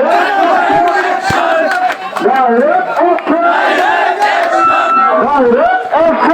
Alright, alright.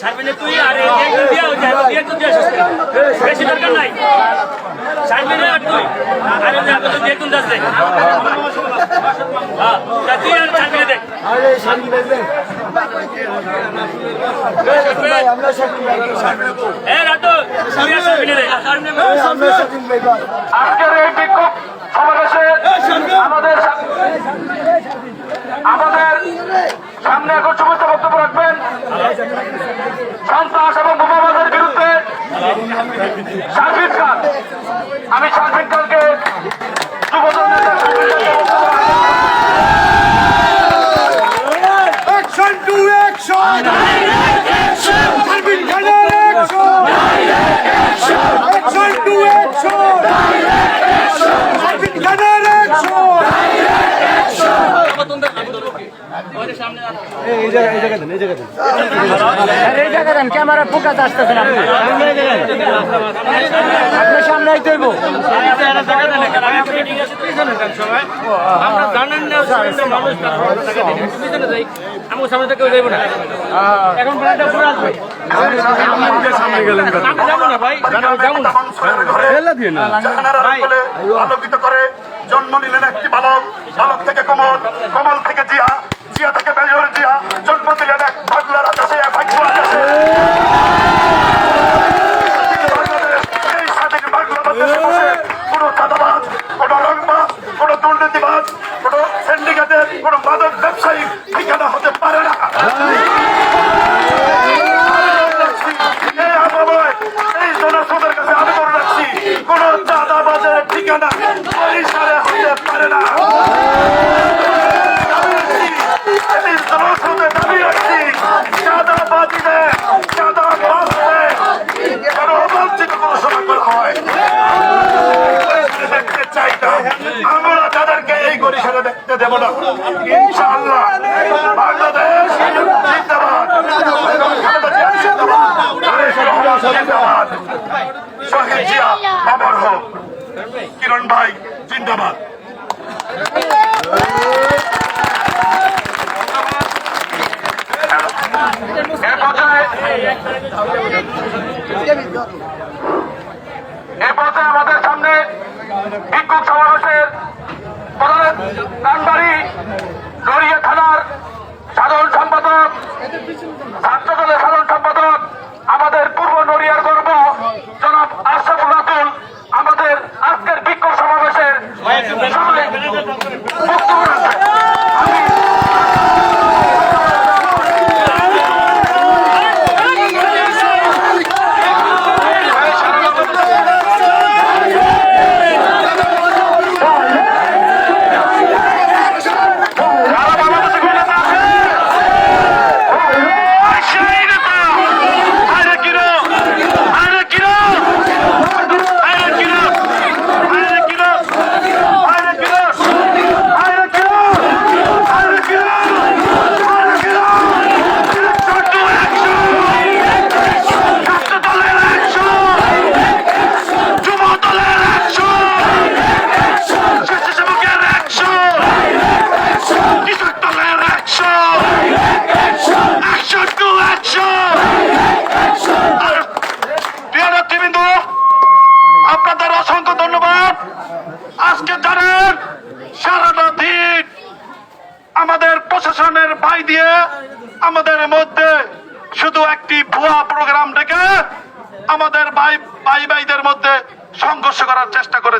সার্বিনে তুই আর আজকের এই বিক্ষোভ সমাবেশে আমাদের আমাদের সামনে এখন সমস্ত বক্তব্য রাখবেন। সন্ত্রাস এবং বোমাবাজের বিরুদ্ধে শারফিন খান আমি শারফিন খানকে এই জায়গা ক্যামেরা সামনে সামনে জন্ম নিলেন একটি বালক বালক থেকে কমল কমল থেকে জিয়া জিয়া থেকে বেজর জিয়া। জন্ম দিলেন এক পাগলার আকাশে, এক ভাগ্য আকাশে। এই স্বাধীন বাংলাদেশে বসে কোনো হতে পারে না। এই জনস্রোতের কাছে আবেদন রাখছি, কোন চাঁদাবাজের ঠিকানা পরিসরে হতে পারে না দাবি রাখছি, এই জনস্রোতে দাবি রাখছি, চাঁদাবাজিদের, চাঁদাবাজদের যেন অবাঞ্ছিত ঘোষণা করা হয়। দেখতে চাই না। আমরা তাদেরকে এই পরিসরে দেখতে দেব না। ইনশাআল্লাহ বাংলাদেশ জিন্দাবাদ। শহীদ জিয়া, অমর হোক। কিরণ ভাই, জিন্দাবাদ। এ পর্যায়ে আমাদের সামনে বিক্ষোভ সমাবেশের সাধারণ সম্পাদক সাধারণ সম্পাদক আমাদের পূর্ব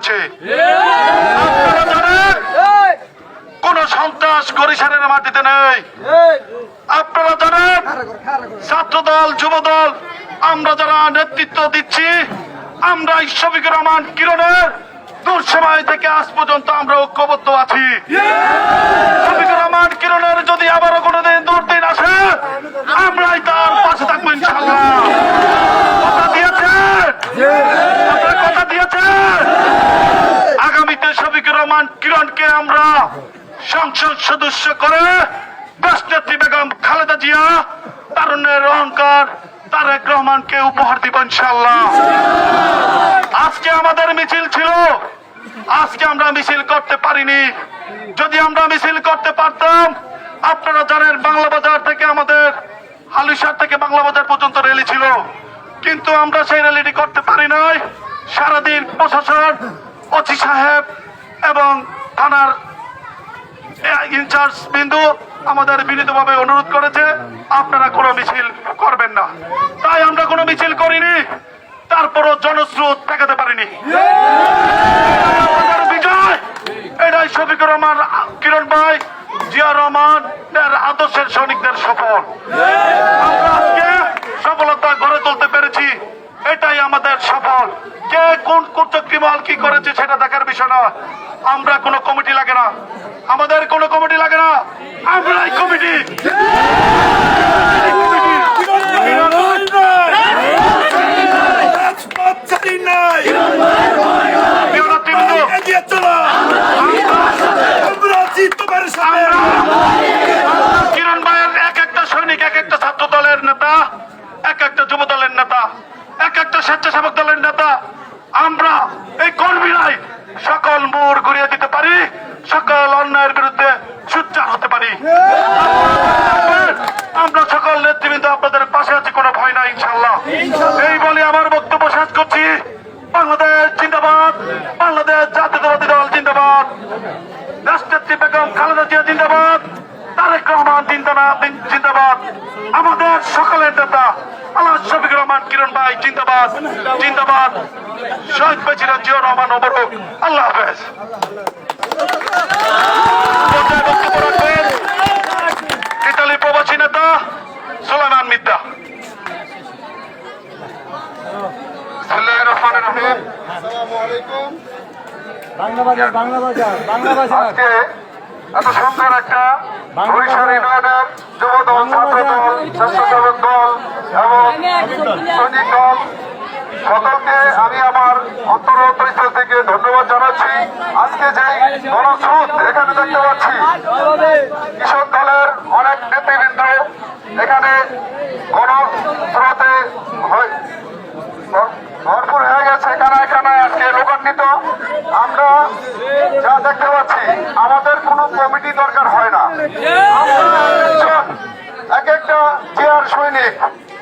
করেছে। কোন সন্ত্রাস গরিসারের মাটিতে নেই। আপনারা জানেন ছাত্র দল যুব দল আমরা যারা নেতৃত্ব দিচ্ছি, আমরা শফিকুর রহমান কিরণের দূর সময় থেকে আজ পর্যন্ত আমরা ঐক্যবদ্ধ আছি। রহমান কিরণের যদি আবারও কোনোদিন দুর্দিন আসে আমরাই তার পাশে থাকব ইনশাল্লাহ কথা দিয়েছেন আপনারা কথা দিয়েছেন আগামীতে শফিকুর রহমান কিরণকে আমরা সংসদ সদস্য করে দেশনেত্রী বেগম খালেদা জিয়া, তারুণ্যের অহংকার, তারেক রহমানকে উপহার দিব ইনশাল্লাহ আজকে আমাদের মিছিল ছিল। আজকে আমরা মিছিল করতে পারিনি। যদি আমরা মিছিল করতে পারতাম, আপনারা জানেন বাংলা বাজার থেকে আমাদের হালিশার থেকে বাংলা বাজার পর্যন্ত র্যালি ছিল। কিন্তু আমরা সেই র্যালিটি করতে পারি নাই। সারাদিন প্রশাসন অচি সাহেব এবং থানার ইনচার্জ বিন্দু আমাদের বিনীতভাবে অনুরোধ করেছে, আপনারা কোনো মিছিল করবেন না। তাই আমরা কোনো মিছিল করিনি, তারপরও জনস্রোত ঠেকাতে পারিনি। এটাই শফিকুর রহমান, কিরণ ভাই জিয়া রহমান আদর্শের সৈনিকদের সফল। আমরা আজকে সফলতা গড়ে তুলতে পেরেছি। এটাই আমাদের সফল। কে কোন কুচক্রিমাল কি করেছে সেটা দেখার বিষয় না আমরা কোনো কমিটি লাগে না। আমাদের কোনো কমিটি লাগে না। আমরাই কমিটি। কিরণ ভাইয়ের এক একটা সৈনিক এক একটা ছাত্র দলের নেতা এক একটা যুব দলের নেতা এক একটা স্বেচ্ছাসেবক দলের নেতা আমরা এই কর্মীরাই সকল মোড় ঘুরিয়ে দিতে পারি সকল অন্যায়ের বিরুদ্ধে সুচ্চার হতে পারি আমরা সকল নেতৃবৃন্দ আপনাদের পাশে আছি কোনো ভয় নাই ইনশাল্লাহ এই বলে আমার বক্তব্য শেষ করছি বাংলাদেশ জিন্দাবাদ বাংলাদেশ জাতীয়তাবাদী দল জিন্দাবাদ রাষ্ট্রনেত্রী বেগম খালেদা জিয়া জিন্দাবাদ তারেক রহমান জিন্দাবাদ জিন্দাবাদ। আমাদের সকলের নেতা আল্লাহ শফিকুর রহমান কিরণ ভাই জিন্দাবাদ জিন্দাবাদ। শহীদ প্রেসিডেন্ট জিয়া রহমান অবরুক আল্লাহ হাফেজ। ইতালি প্রবাসী নেতা সুলাইমান মিদ্দা। বাংলা বাজার বাংলা বাজার বাংলা বাজার এত সুন্দর একটা বরিশাল ইউনিয়নের যুব দল ছাত্র দল স্বেচ্ছাসেবক দল এবং সৈনিক দল সকলকে আমি আমার অন্তরস্থল থেকে ধন্যবাদ জানাচ্ছি আজকে যে গণস্রোত এখানে দেখতে পাচ্ছি কৃষক দলের অনেক নেতৃবৃন্দ এখানে গণস্রোতে ভরপুর হয়ে গেছে কানায় কানায় আজকে লোকান্বিত আমরা যা দেখতে পাচ্ছি, আমাদের কমিটি দরকার হয় না। এক একটা চেয়ার সৈনিক।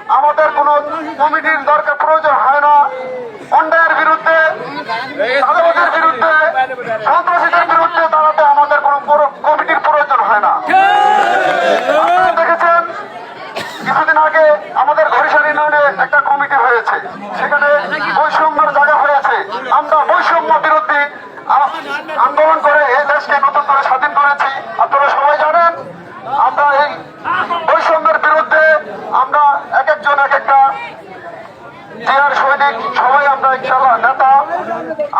আমাদের কোনো কমিটির দরকার, প্রয়োজন হয় না। অন্যায়ের বিরুদ্ধে বিরুদ্ধে দাঁড়াতে আমাদের কোনো পুরো- কমিটির প্রয়োজন হয় না আপনারা দেখেছেন কিছুদিন আগে আমাদের ঘড়িশাল ইউনিয়নে একটা কমিটি হয়েছে সেখানে বৈষম্যের জায়গা হয়েছে আমরা বৈষম্য বিরোধী আ- আন্দোলন করে এই দেশকে নতুন করে স্বাধীন করেছি আপনারা সবাই জানেন আমরা এই বৈষম্যের বিরুদ্ধে আমরা এক একজন এক একটা জিয়ার সৈনিক সবাই আমরা ইনশাল্লাহ নেতা।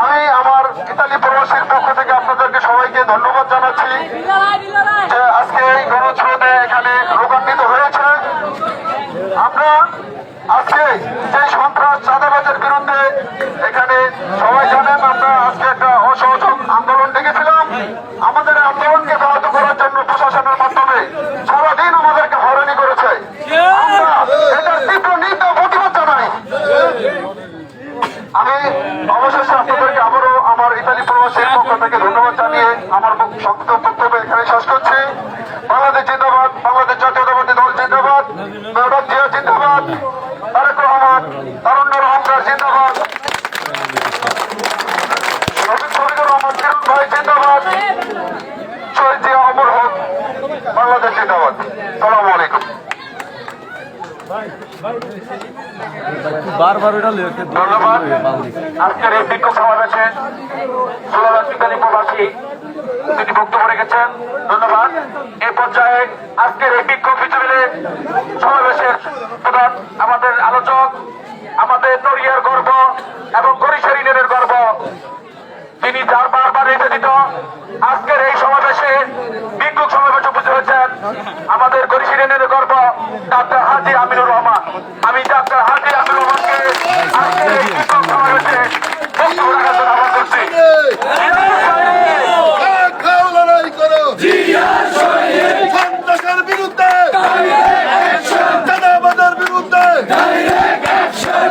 আমি আমার ইতালি প্রবাসীর পক্ষ থেকে আপনাদেরকে সবাইকে ধন্যবাদ জানাচ্ছি যে আজকে এই গণস্রোতে এখানে রোগান্বিত হয়েছে। আমরা আজকে যে সন্ত্রাস চাঁদাবাজের বিরুদ্ধে এখানে সবাই জানেন, আমরা আজকে একটা অসহযোগ আন্দোলন ডেকেছিলাম। আমাদের আন্দোলনকে ব্যাহত করার জন্য প্রশাসনের মাধ্যমে সারাদিন আমাদেরকে হয়রানি করেছে আমরা এটার তীব্র নিন্দা ও প্রতিবাদ জানাই আমি অবশেষে আপনাদেরকে আবারও আমার ইতালি প্রবাসীর পক্ষ থেকে ধন্যবাদ জানিয়ে সংক্ষিপ্ত বক্তব্য এখানে শেষ করছি। বাংলাদেশ জিন্দাবাদ বাংলাদেশ জাতীয়তাবাদী দল জিন্দাবাদ জিয়া জিন্দাবাদ তারেক রহমান তারুণ্যের অহংকার জিন্দাবাদ। ভাই জিন্দাবাদ। শহীদ জিয়া অমর হোক বাংলাদেশ জিন্দাবাদ। সালাম আলাইকুম। বারবার ওটা ধন্যবাদ। আজকের এই বিক্ষোভ সমাবেশে সুলাবাদ বিজ্ঞানী প্রবাসী তিনি বক্তব্য রেখেছেন। ধন্যবাদ। এ পর্যায়ে আজকের এই বিক্ষোভ মিছিলে সমাবেশের প্রধান আমাদের আলোচক, আমাদের নড়িয়ার গর্ব এবং গরিশের ইউনিয়নের গর্ব। তিনি যার বারবার রেখে দিত আজকের এই সমাবেশে বিক্ষোভ সমাবেশ উপস্থিত হয়েছেন আমাদের গরিশের ইউনিয়নের গর্ব, ডাক্তার হাজি আমিনুর রহমান। আমি ডাক্তার হাজি আমিনুর রহমানকে আজকের এই বিক্ষোভ সমাবেশে বক্তব্য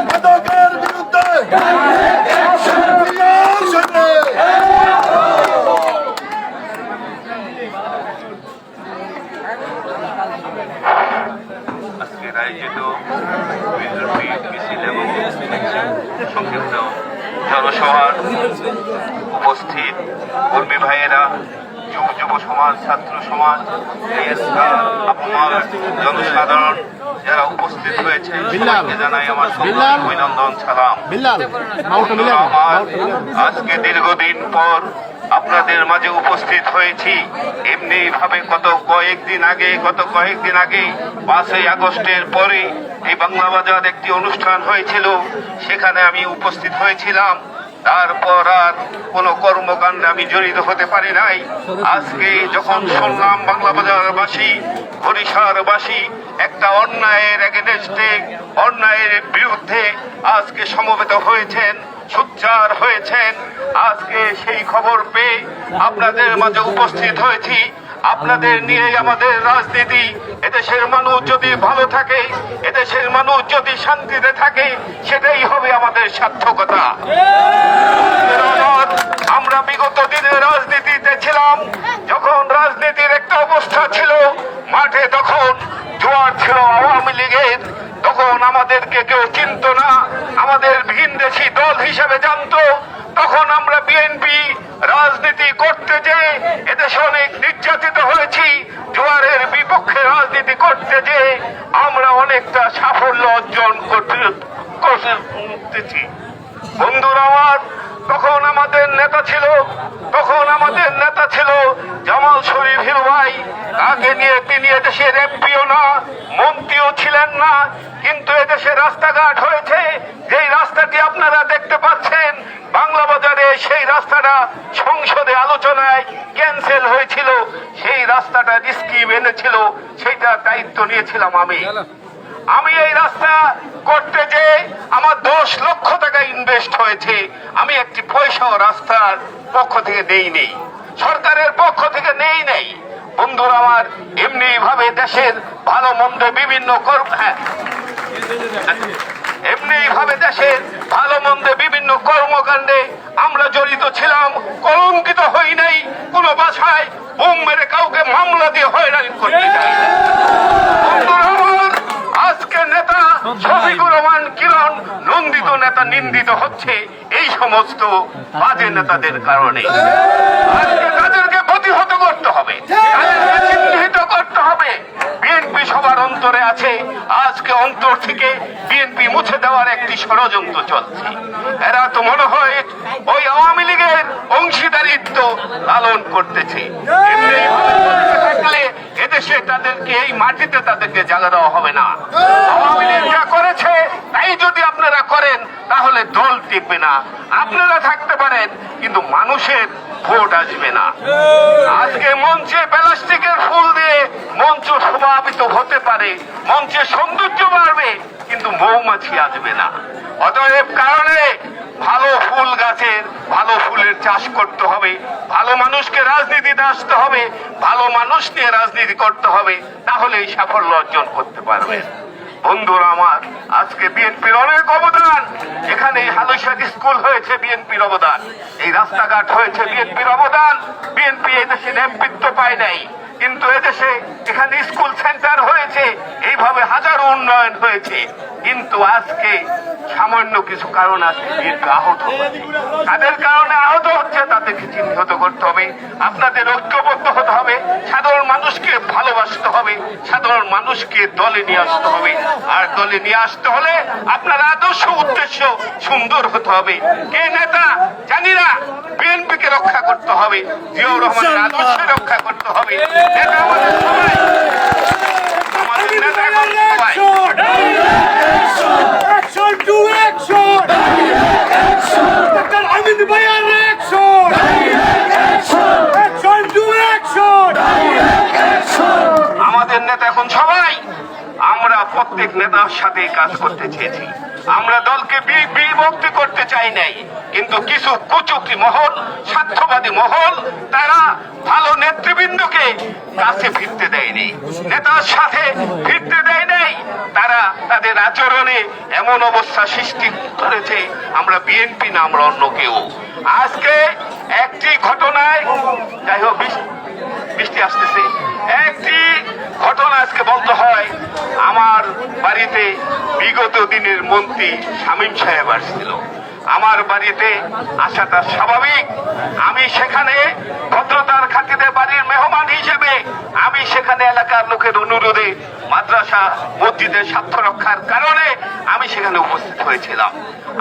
মাদকের বিরুদ্ধে আজকের আয়োজিত মিছিল এবং সংক্ষিপ্ত জনসভার উপস্থিত কর্মী ভাইয়েরা যুব সমাজ ছাত্র সমাজ আপনার জনসাধারণ যারা উপস্থিত হয়েছে সবাইকে জানাই আমার অভিনন্দন সালাম। আমার আজকে দীর্ঘদিন পর আপনাদের মাঝে উপস্থিত হয়েছি। এমনি ভাবে গত কয়েকদিন আগে গত কয়েকদিন আগে পাঁচই আগস্টের পরে এই বাংলা বাজার একটি অনুষ্ঠান হয়েছিল। সেখানে আমি উপস্থিত হয়েছিলাম। তারপর আর কোনো কর্মকাণ্ডে আমি জড়িত হতে পারি নাই। আজকে যখন শুনলাম বাংলা বাজারবাসী বরিশালবাসী একটা অন্যায়ের এগেনস্টে, অন্যায়ের বিরুদ্ধে আজকে সমবেত হয়েছেন, সোচ্চার হয়েছেন। আজকে সেই খবর পেয়ে আপনাদের মাঝে উপস্থিত হয়েছি। আপনাদের নিয়ে আমাদের রাজনীতি। এদেশের মানুষ যদি ভালো থাকে, এদেশের মানুষ যদি শান্তিতে থাকে, সেটাই হবে আমাদের সার্থকতা। আমরা বিগত দিনে রাজনীতিতে ছিলাম, যখন রাজনীতির একটা অবস্থা ছিল, মাঠে তখন জোয়ার ছিল আওয়ামী লীগের। তখন আমাদেরকে কেউ চিনত না, আমাদের ভিনদেশি দল হিসেবে জানতো তখন আমরা বিএনপি রাজনীতি করতে যে এদেশে অনেক নির্যাতিত হয়েছি। জোয়ারের বিপক্ষে রাজনীতি করতে যে আমরা অনেকটা সাফল্য অর্জন করতে করতেছি। বন্ধুরা আমার তখন আমাদের নেতা ছিল, তখন আমাদের নেতা ছিল জামাল শরীফ হিরু ভাই। তাকে নিয়ে তিনি এদেশের এমপিও না, মন্ত্রীও ছিলেন না, কিন্তু এদেশে রাস্তাঘাট হয়েছে। যেই রাস্তাটি আপনারা দেখতে পাচ্ছেন, বাংলা বাজারে সেই রাস্তাটা সংসদে আলোচনায় ক্যান্সেল হয়েছিল। সেই রাস্তাটা স্কিম এনেছিল সেইটা দায়িত্ব নিয়েছিলাম আমি। আমি এই রাস্তা করতে যে আমার দশ লক্ষ টাকা ইনভেস্ট হয়েছে। আমি একটি পয়সাও রাস্তার পক্ষ থেকে নেই নেই। সরকারের পক্ষ থেকে নেই নেই। বন্ধুরা আমার, এমনি ভাবে দেশের ভালো মন্দ বিভিন্ন হ্যাঁ। এমনি ভাবে দেশের ভালো মন্দে বিভিন্ন কর্মকাণ্ডে আমরা জড়িত ছিলাম, কলঙ্কিত হই নাই, কোনো বাসায় বোম মেরে কাউকে মামলা দিয়ে হয়রানি করতে চাই শফিকুর কিরণ নন্দিত নেতা নিন্দিত হচ্ছে এই সমস্ত বাজে নেতাদের কারণে। আজকে তাদেরকে প্রতিহত করতে হবে। চিহ্নিত করতে হবে। বিএনপি সবার অন্তরে আছে। আজকে অন্তর থেকে বিএনপি মুছে দেওয়ার একটি ষড়যন্ত্র চলছে। এরা তো মনে হয় ওই আওয়ামী লীগের অংশীদারিত্ব লালন করতেছে। এদেশে তাদেরকে এই মাটিতে তাদেরকে জায়গা দেওয়া হবে না। আওয়ামী লীগ যা করেছে, তাই যদি আপনারা করেন, তাহলে দল টিকবে না। আপনারা থাকতে পারেন, কিন্তু মানুষের ভোট আসবে না। আজকে মঞ্চে প্লাস্টিকের ফুল দিয়ে মঞ্চ শোভাবিত হতে পারে, মঞ্চে সৌন্দর্য বাড়বে, কিন্তু মৌমাছি আসবে না। অতএব কারণে ভালো ফুল গাছের, ভালো ফুলের চাষ করতে হবে। ভালো মানুষকে রাজনীতিতে আসতে হবে। ভালো মানুষ নিয়ে রাজনীতি করতে হবে। তাহলেই সাফল্য অর্জন করতে পারবেন বন্ধুরা আমার, আজকে বিএনপির অনেক অবদান। এখানে হালুসাদ স্কুল হয়েছে বিএনপির অবদান। এই রাস্তাঘাট হয়েছে বিএনপির অবদান। বিএনপি এদেশে নেতৃত্ব পায় নাই। কিন্তু এদেশে এখানে স্কুল সেন্টার হয়েছে। এইভাবে হাজারো উন্নয়ন হয়েছে। কিন্তু আজকে সামান্য কিছু কারণ আজকে বিএনপি আহত হচ্ছে তাদের কারণে আহত হচ্ছে তাদেরকে চিহ্নিত করতে হবে। আপনাদের ঐক্যবদ্ধ হতে হবে সাধারণ মানুষকে ভালোবাসতে হবে সাধারণ মানুষকে দলে নিয়ে আসতে হবে। আর দলে নিয়ে আসতে হলে আপনার আদর্শ উদ্দেশ্য সুন্দর হতে হবে। কে নেতা জানি না বিএনপি কে রক্ষা করতে হবে জিয়াউর রহমানের আদর্শ রক্ষা করতে হবে। নেতা আমাদের সবাই। আমাদের নেতা এখন সবাই। Action to action! Direct action! Dr. Amin Bayan action! Action to action! Direct আমাদের নেতা এখন প্রত্যেক নেতার সাথে কাজ করতে চেয়েছি। আমরা দলকে বিভক্তি করতে চাই নাই, কিন্তু কিছু কুচুক্তি মহল, স্বার্থবাদী মহল, তারা ভালো নেতৃবৃন্দকে কাছে ফিরতে দেয়নি নেতার সাথে ফিরতে দেয় নাই, তারা তাদের আচরণে এমন অবস্থা সৃষ্টি করেছে, আমরা বিএনপি না, আমরা অন্য কেউ। আজকে একটি ঘটনায়, যাই হোক, বৃষ্টি আসতেছে। একটি ঘটনা আজকে বলতে হয়, আমার বাড়িতে বিগত দিনের মন্ত্রী শামীম সাহেব আসছিল। আমার বাড়িতে আসাটা স্বাভাবিক। আমি সেখানে ভদ্রতার খাতিরে বাড়ির মেহমান হিসেবে সেখানে এলাকার লোকের অনুরোধে মাদ্রাসা, মসজিদের স্বার্থ রক্ষার কারণে আমি সেখানে উপস্থিত হয়েছিলাম।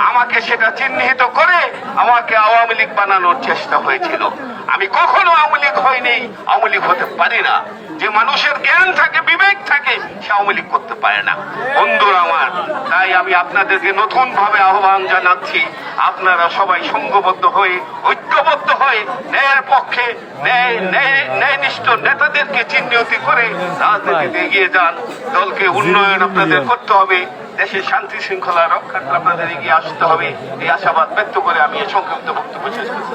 আমাকে সেটা চিহ্নিত করে আমাকে আওয়ামী লীগ বানানোর চেষ্টা হয়েছিল। আমি কখনো আওয়ামী লীগ হয়নি আওয়ামী লীগ হতে পারি না। যে মানুষের জ্ঞান থাকে, বিবেক থাকে, সে আওয়ামী লীগ করতে পারে না। বন্ধুরা আমার, তাই আমি আপনাদেরকে নতুন ভাবে আহ্বান জানাচ্ছি। আপনারা সবাই সংঘবদ্ধ হয়ে, ঐক্যবদ্ধ হয়ে, ন্যায়ের পক্ষে, ন্যায় ন্যায়, ন্যায়নিষ্ঠ নেতাদেরকে চিহ্নিত করে রাজনীতিতে এগিয়ে যান। দলকে উন্নয়ন আপনাদের করতে হবে। দেশের শান্তি শৃঙ্খলা রক্ষার্থে আপনাদের এগিয়ে আসতে হবে। এই আশাবাদ ব্যক্ত করে আমি সংক্ষিপ্ত বক্তব্য শেষ করছি।